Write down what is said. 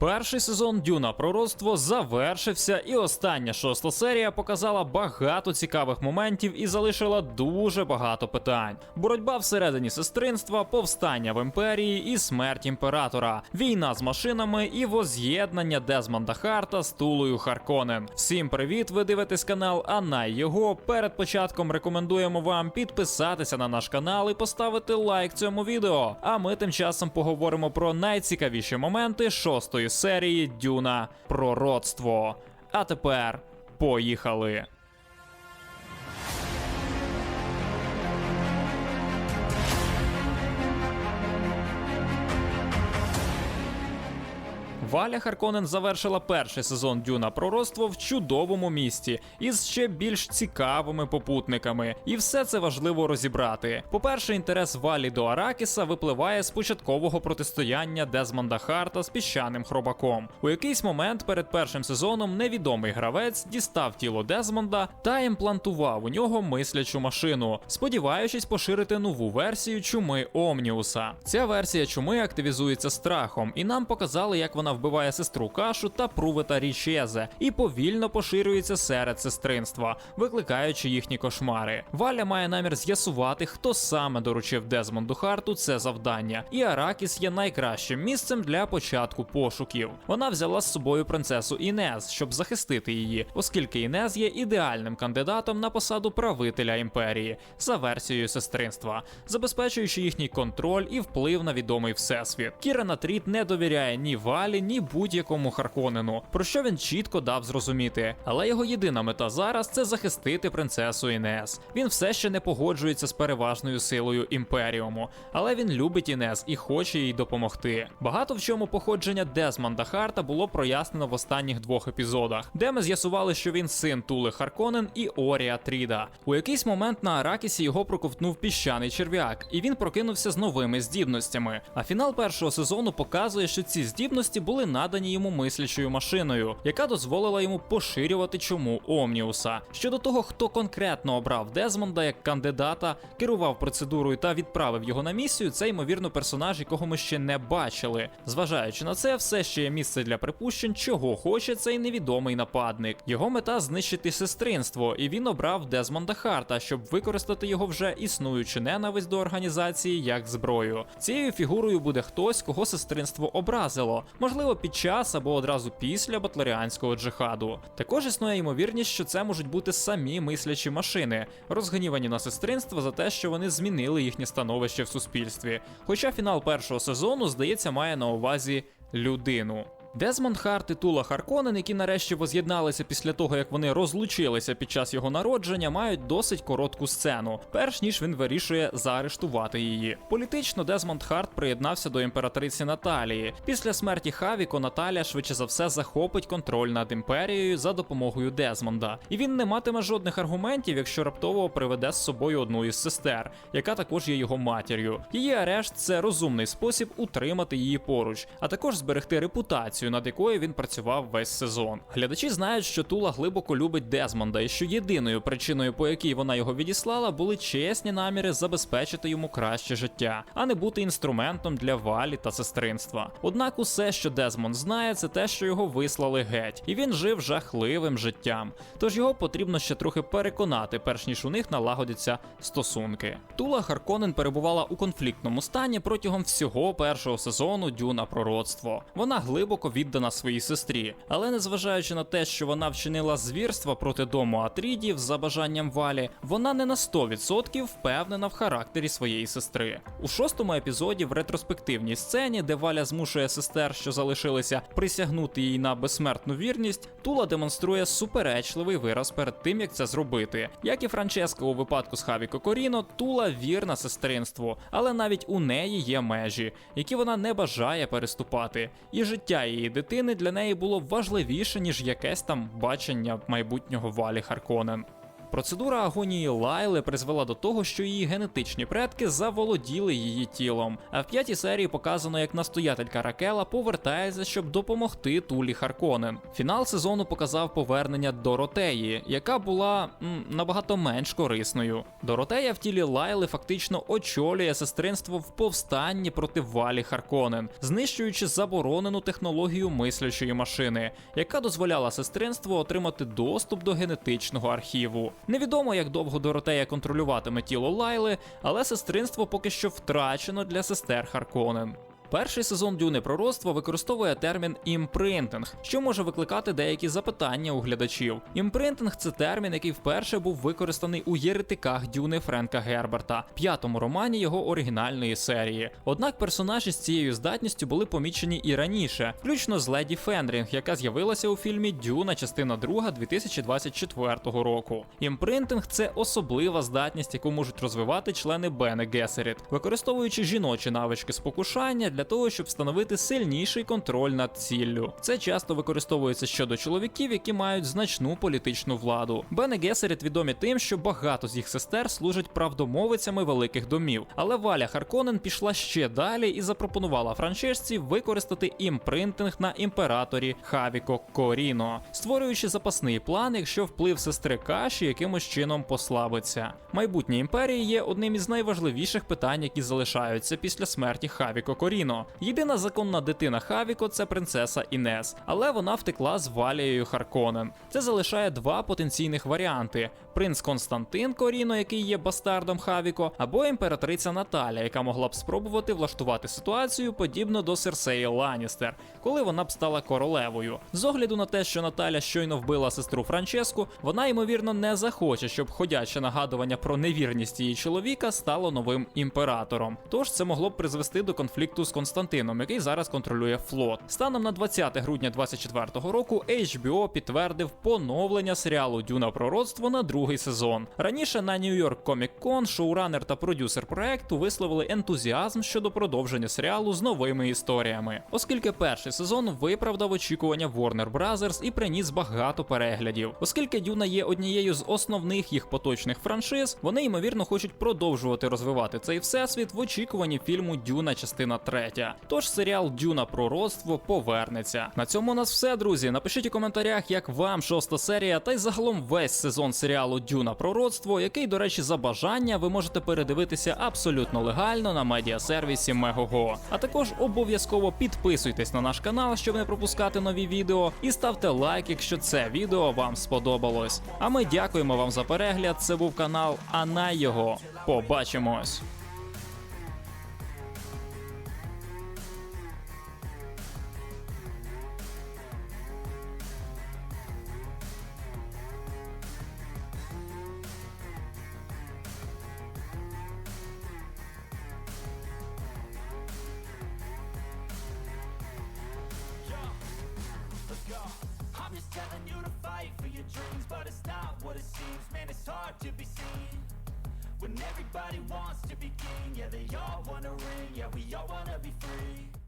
Перший сезон Дюна пророцтво завершився, і остання шоста серія показала багато цікавих моментів і залишила дуже багато питань. Боротьба всередині сестринства, повстання в імперії і смерть імператора, війна з машинами і воз'єднання Дезмонда Харта з Тулою Харконен. Всім привіт! Ви дивитесь канал Анай його. Перед початком рекомендуємо вам підписатися на наш канал і поставити лайк цьому відео. А ми тим часом поговоримо про найцікавіші моменти шостої серії Дюна Пророцтво. А тепер поїхали. Валя Харконен завершила перший сезон Дюна Пророцтво в чудовому місті із ще більш цікавими попутниками, і все це важливо розібрати. По-перше, інтерес Валі до Аракіса випливає з початкового протистояння Дезмонда Харта з піщаним хробаком. У якийсь момент перед першим сезоном невідомий гравець дістав тіло Дезмонда та імплантував у нього мислячу машину, сподіваючись поширити нову версію чуми Омніуса. Ця версія чуми активізується страхом, і нам показали, як вона вбиває сестру кашу та прувета річезе і повільно поширюється серед сестринства, викликаючи їхні кошмари. Валя має намір з'ясувати, хто саме доручив Дезмонду Харту це завдання, і Аракіс є найкращим місцем для початку пошуків. Вона взяла з собою принцесу Інез, щоб захистити її, оскільки Інез є ідеальним кандидатом на посаду правителя імперії за версією сестринства, забезпечуючи їхній контроль і вплив на відомий всесвіт. Кірана Тріт не довіряє ні Валі, ні будь-якому Харконену, про що він чітко дав зрозуміти. Але його єдина мета зараз це захистити принцесу Інес. Він все ще не погоджується з переважною силою імперіуму, але він любить Інес і хоче їй допомогти. Багато в чому походження Дезмонда Харта було прояснено в останніх двох епізодах, де ми з'ясували, що він син Тули Харконен і Орія Тріда. У якийсь момент на Аракісі його проковтнув піщаний черв'як, і він прокинувся з новими здібностями. А фінал першого сезону показує, що ці здібності були надані йому мислячою машиною, яка дозволила йому поширювати чому Омніуса. Щодо того, хто конкретно обрав Дезмонда як кандидата, керував процедурою та відправив його на місію, це ймовірно персонаж, якого ми ще не бачили. Зважаючи на це, все ще є місце для припущень, чого хоче цей невідомий нападник. Його мета знищити сестринство, і він обрав Дезмонда Харта, щоб використати його вже існуючу ненависть до організації як зброю. Цією фігурою буде хтось, кого сестринство образило, можливо, під час або одразу після батлеріанського джихаду. Також існує ймовірність, що це можуть бути самі мислячі машини, розгнівані на сестринство за те, що вони змінили їхнє становище в суспільстві. Хоча фінал першого сезону, здається, має на увазі людину. Дезмонд Харт і Тула Харконен, які нарешті воз'єдналися після того, як вони розлучилися під час його народження, мають досить коротку сцену, перш ніж він вирішує заарештувати її. Політично Дезмонд Харт приєднався до імператриці Наталії. Після смерті Хавіко Наталія швидше за все захопить контроль над імперією за допомогою Дезмонда, і він не матиме жодних аргументів, якщо раптово приведе з собою одну із сестер, яка також є його матір'ю. Її арешт це розумний спосіб утримати її поруч, а також зберегти репутацію над якою він працював весь сезон. Глядачі знають, що Тула глибоко любить Дезмонда, і що єдиною причиною, по якій вона його відіслала, були чесні наміри забезпечити йому краще життя, а не бути інструментом для валі та сестринства. Однак, усе, що Дезмонд знає, це те, що його вислали геть, і він жив жахливим життям. Тож його потрібно ще трохи переконати, перш ніж у них налагодяться стосунки. Тула Харконен перебувала у конфліктному стані протягом всього першого сезону Дюна Пророцтво. Вона глибоко віддана своїй сестрі, але незважаючи на те, що вона вчинила звірства проти дому Атрідів за бажанням валі, вона не на 100% впевнена в характері своєї сестри. У шостому епізоді, в ретроспективній сцені, де Валя змушує сестер, що залишилися, присягнути їй на безсмертну вірність, Тула демонструє суперечливий вираз перед тим, як це зробити. Як і Франческа у випадку з Хаві Кокоріно, Тула вірна сестринству, але навіть у неї є межі, які вона не бажає переступати, і життя її дитини для неї було важливіше, ніж якесь там бачення майбутнього Валі Харконен. Процедура агонії Лайли призвела до того, що її генетичні предки заволоділи її тілом. А в п'ятій серії показано, як настоятелька Ракела повертається, щоб допомогти Тулі Харконен. Фінал сезону показав повернення Доротеї, яка була м, набагато менш корисною. Доротея в тілі Лайли фактично очолює сестринство в повстанні проти Валі Харконен, знищуючи заборонену технологію мислячої машини, яка дозволяла сестринству отримати доступ до генетичного архіву. Невідомо, як довго Доротея контролюватиме тіло Лайли, але сестринство поки що втрачено для сестер Харконен. Перший сезон Дюни пророцтва використовує термін імпринтинг, що може викликати деякі запитання у глядачів. Імпринтинг це термін, який вперше був використаний у єретиках Дюни Френка Герберта, п'ятому романі його оригінальної серії. Однак персонажі з цією здатністю були помічені і раніше, включно з Леді Фенрінг, яка з'явилася у фільмі Дюна, частина 2 2024 року. Імпринтинг це особлива здатність, яку можуть розвивати члени Бене Гесеріт, використовуючи жіночі навички спокушання для того, щоб встановити сильніший контроль над ціллю. Це часто використовується щодо чоловіків, які мають значну політичну владу. Бене Гесеріт відомі тим, що багато з їх сестер служать правдомовицями великих домів. Але Валя Харконен пішла ще далі і запропонувала франчешці використати імпринтинг на імператорі Хавіко Коріно, створюючи запасний план, якщо вплив сестри Каші якимось чином послабиться. Майбутнє імперії є одним із найважливіших питань, які залишаються після смерті Хавіко Коріно. Єдина законна дитина Хавіко це принцеса Інес, але вона втекла з Валією Харконен. Це залишає два потенційних варіанти: принц Константин Коріно, який є бастардом Хавіко, або імператриця Наталя, яка могла б спробувати влаштувати ситуацію подібно до Серсеї Ланістер, коли вона б стала королевою. З огляду на те, що Наталя щойно вбила сестру Франческу, вона ймовірно не захоче, щоб ходяче нагадування про невірність її чоловіка стало новим імператором. Тож це могло б призвести до конфлікту з Константином, який зараз контролює флот. Станом на 20 грудня 2024 року HBO підтвердив поновлення серіалу Дюна пророцтво на другий сезон. Раніше на New York Comic Con шоуранер та продюсер проекту висловили ентузіазм щодо продовження серіалу з новими історіями, оскільки перший сезон виправдав очікування Warner Bros. і приніс багато переглядів. Оскільки Дюна є однією з основних їх поточних франшиз, вони ймовірно хочуть продовжувати розвивати цей всесвіт в очікуванні фільму Дюна, частина 3. Тож серіал Дюна пророцтво повернеться. На цьому у нас все, друзі. Напишіть у коментарях, як вам шоста серія, та й загалом весь сезон серіалу Дюна пророцтво, який, до речі, за бажання ви можете передивитися абсолютно легально на медіасервісі Мегого. А також обов'язково підписуйтесь на наш канал, щоб не пропускати нові відео, і ставте лайк, якщо це відео вам сподобалось. А ми дякуємо вам за перегляд. Це був канал Анай його. Побачимось. Telling you to fight for your dreams, but it's not what it seems. Man, it's hard to be seen when everybody wants to be king. Yeah, they all wanna ring. Yeah, we all wanna be free.